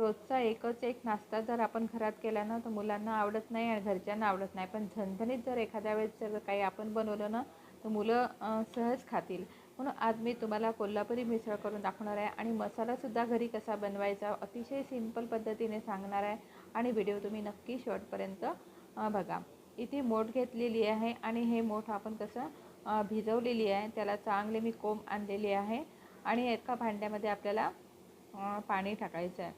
रोजचा एकच एक नाश्ता जर आपण घरात केला ना तर मुलांना आवडत नाही आणि घरच्यांना आवडत नाही. पण झणझणीत जर एखाद्या वेळेस जर काही आपण बनवलं ना तर मुलं सहज खातील. म्हणून आज मी तुम्हाला कोल्हापुरी मिसळ करून दाखवणार आहे आणि मसालासुद्धा घरी कसा बनवायचा अतिशय सिंपल पद्धतीने सांगणार आहे आणि व्हिडिओ तुम्ही नक्की शेवटपर्यंत बघा. इथे मोठ घेतलेली आहे आणि हे मोठ आपण कसं भिजवलेली आहे. त्याला चांगले मी कोंब आणलेली आहे आणि एका भांड्यामध्ये आपल्याला पाणी टाकायचं आहे.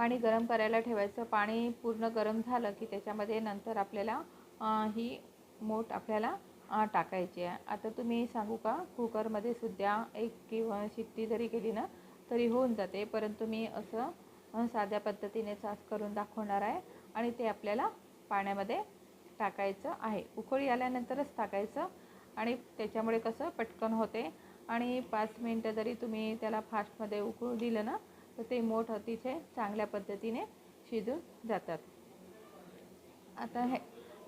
पाणी गरम करायला ठेवायचं. पाणी पूर्ण गरम झालं की त्याच्यामध्ये नंतर आपल्याला ही मोठ आपल्याला टाकायची आहे. आता तुम्ही सांगू का कुकरमध्ये सुद्धा एक किंवा शिट्टी जरी केली ना तरी होऊन जाते. परंतु मी असं साध्या पद्धतीने साफ करून दाखवणार आहे आणि ते आपल्याला पाण्यामध्ये टाकायचं आहे. उकळी आल्यानंतरच टाकायचं आणि त्याच्यामुळे कसं पटकन होते. आणि पाच मिनटं जरी तुम्ही त्याला फास्टमध्ये उकळू दिलं ना तर ते मोठ अतिशय चांगल्या पद्धतीने शिजून जातात. आता हे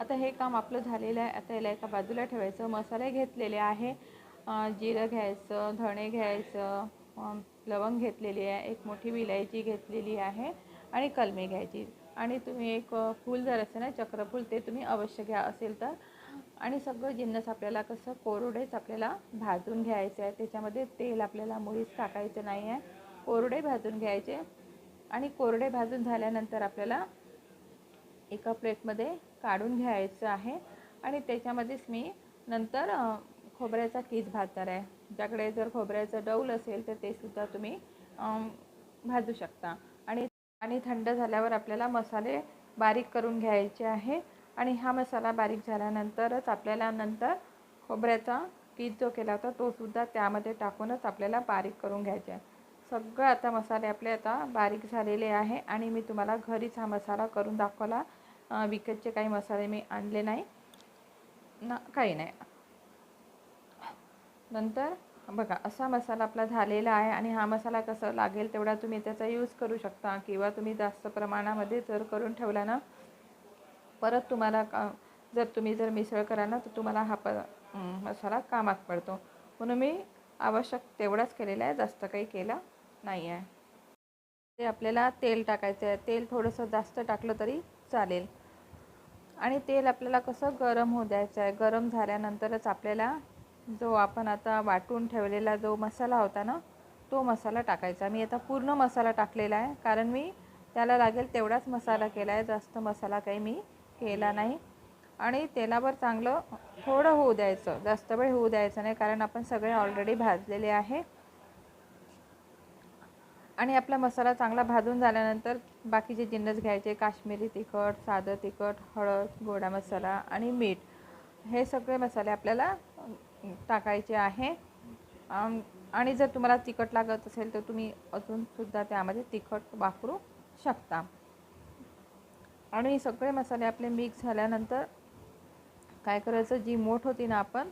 आता हे काम आपलं झालेलं आहे. आता याला एका बाजूला ठेवायचं. मसाले घेतलेले आहे. जिरं घ्यायचं धणे घ्यायचं लवंग घेतलेली आहे. एक मोठी विलायची घेतलेली आहे आणि कलमी घ्यायची. आणि तुम्ही एक फूल जर असेल ना चक्रफूल ते तुम्ही अवश्य घ्या असेल तर. आणि सगळं जिन्नस आपल्याला कसं कोरडेच आपल्याला भाजून घ्यायचं आहे. त्याच्यामध्ये तेल आपल्याला मुळीच टाकायचं नाही आहे. कोरडे भाजून घ्यायचे आणि कोरडे भाजून झाल्यानंतर आपल्याला एका प्लेटमध्ये काढून घ्यायचं आहे. आणि त्याच्यामध्येच मी नंतर खोबऱ्याचा कीस भाजणार आहे. ज्याकडे जर खोबऱ्याचं डौल असेल तर ते सुद्धा तुम्ही भाजू शकता. आणि आणि थंड झाल्यावर आपल्याला मसाले बारीक करून घ्यायचे आहे. आणि हा मसाला बारीक झाल्यानंतरच आपल्याला नंतर खोबऱ्याचा कीस जो केला होता तो सुद्धा त्यामध्ये टाकूनच आपल्याला बारीक करून घ्यायचा आहे. सगळं आता मसाले आपले आता बारीक झालेले आहे आणि मी तुम्हाला घरीच हा मसाला करून दाखवला. विकतचे काही मसाले मी आणले नाही. ना काही नाही. नंतर बघा असा मसाला आपला झालेला आहे आणि हा मसाला कसं लागेल तेवढा तुम्ही त्याचा यूज करू शकता किंवा तुम्ही जास्त प्रमाणामध्ये जर करून ठेवला ना परत तुम्हाला का जर तुम्ही जर मिसळ कराल ना तर तुम्हाला हा प मसाला कामात पडतो. म्हणून मी आवश्यक तेवढाच केलेला आहे जास्त काही केला नाही आहे ते आपल्याला तेल टाकायचं आहे तेल थोडंसं जास्त टाकलं तरी चालेल. आणि तेल आपल्याला कसं गरम होऊ द्यायचं आहे गरम झाल्यानंतरच आपल्याला जो आपण आता वाटून ठेवलेला जो मसाला होता ना तो मसाला टाकायचा. मी आता पूर्ण मसाला टाकलेला आहे. कारण मी त्याला लागेल तेवढाच मसाला केला आहे जास्त मसाला काही मी केला नाही. आणि तेलावर चांगलं थोडं होऊ द्यायचं. जास्त वेळ होऊ द्यायचं नाही. कारण आपण सगळे ऑलरेडी भाजलेले आहे. आणि आपला मसाला चांगला भाजून झाल्यानंतर बाकीचे जिन्नस घ्यायचे काश्मीरी तिखट साधं तिखट हळद गोडा मसाला आणि मीठ हे सगळे मसाले आपल्याला टाकायचे आहे. आणि जर तुम्हाला तिखट लागत असेल तर तुम्ही अजूनसुद्धा त्यामध्ये तिखट वापरू शकता. आणि सगळे मसाले आपले मिक्स झाल्यानंतर काय करायचं जी मोठ होती ना आपण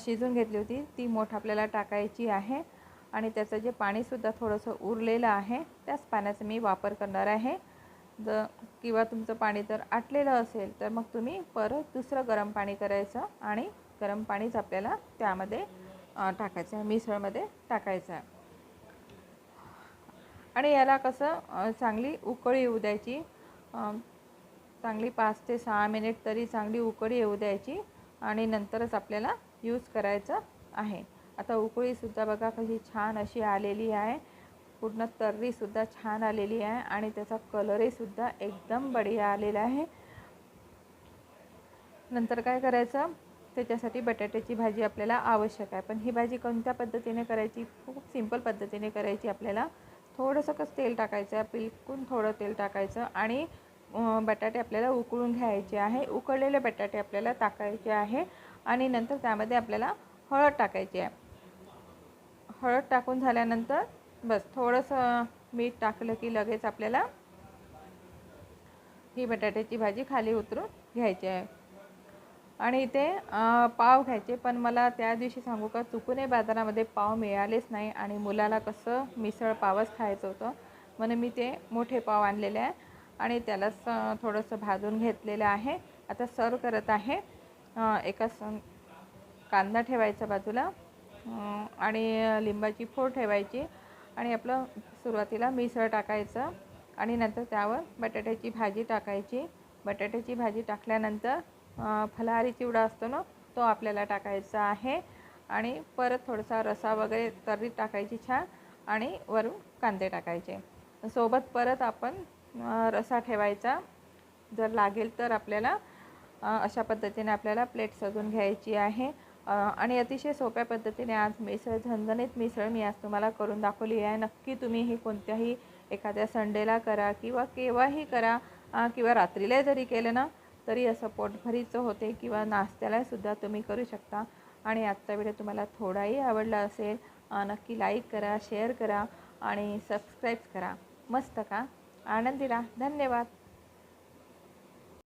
शिजून घेतली होती ती मोठ आपल्याला टाकायची आहे. आणि त्याचं जे पाणीसुद्धा थोडंसं उरलेलं आहे त्याच पाण्याचा मी वापर करणार आहे. ज किंवा तुमचं पाणी जर आटलेलं असेल तर मग तुम्ही परत दुसरं गरम पाणी करायचं आणि गरम पाणीच आपल्याला त्यामध्ये टाकायचं आहे मिसळमध्ये टाकायचं. आहे आणि याला कसं चांगली उकळी येऊ द्यायची. चांगली पाच ते सहा मिनिट तरी चांगली उकळी येऊ द्यायची आणि नंतरच आपल्याला यूज करायचं आहे. आता उकळीसुद्धा बघा कशी छान अशी आलेली आहे. पूर्ण तर्रीसुद्धा छान आलेली आहे आणि त्याचा कलरहीसुद्धा एकदम बढिया आलेला आहे. नंतर काय करायचं? त्याच्यासाठी बटाट्याची भाजी आपल्याला आवश्यक आहे. पण ही भाजी कोणत्या पद्धतीने करायची? खूप सिंपल पद्धतीने करायची आपल्याला. थोडंसं कसं तेल टाकायचं आहे बिलकुल थोडं तेल टाकायचं आणि बटाटे आपल्याला उकळून घ्यायचे आहे. उकळलेले बटाटे आपल्याला टाकायचे आहे आणि नंतर त्यामध्ये आपल्याला हळद टाकायची आहे. हळद टाकून झाल्यानंतर बस थोडंसं मीठ टाकलं की लगेच आपल्याला ही बटाट्याची भाजी खाली उतरून घ्यायची आहे. आणि इथे पाव घ्यायचे पण मला त्या दिवशी सांगू का चुकूनही बाजारामध्ये पाव मिळालेच नाही आणि मुलाला कसं मिसळ पावच खायचं होतं म्हणून मी ते मोठे पाव आणलेले आहे आणि त्यालाच थोडंसं भाजून घेतलेलं आहे. आता सर्व करत आहे. एका कांदा ठेवायचा बाजूला. आणि लिंबाची फोड ठेवायची आणि आपलं सुरुवातीला मिसळ टाकायचं आणि नंतर त्यावर बटाट्याची भाजी टाकायची. बटाट्याची भाजी टाकल्यानंतर फलाहारी चिवडा असतो ना तो आपल्याला टाकायचा आहे. आणि परत थोडासा रसा वगैरे तर्री टाकायची छान आणि वरून कांदे टाकायचे. सोबत परत आपण रसा ठेवायचा. जर लागेल तर आपल्याला अशा पद्धतीने आपल्याला प्लेट सजून घ्यायची आहे. आणि अतिशय सोप्या पद्धतीने आज मिसळ झणझणीत मिसळ मी आज तुम्हाला करून दाखवली आहे. नक्की तुम्ही ही कोणत्याही एखाद्या संडेला करा किंवा केव्हाही करा किंवा रात्रीला जरी केलं ना तरी असं पोटभरीचं होते किंवा नाश्त्यालासुद्धा तुम्ही करू शकता. आणि आजचा व्हिडिओ तुम्हाला थोडाही आवडला असेल नक्की लाईक करा शेअर करा आणि सबस्क्राईब करा. मस्त का? आनंदी राहा धन्यवाद.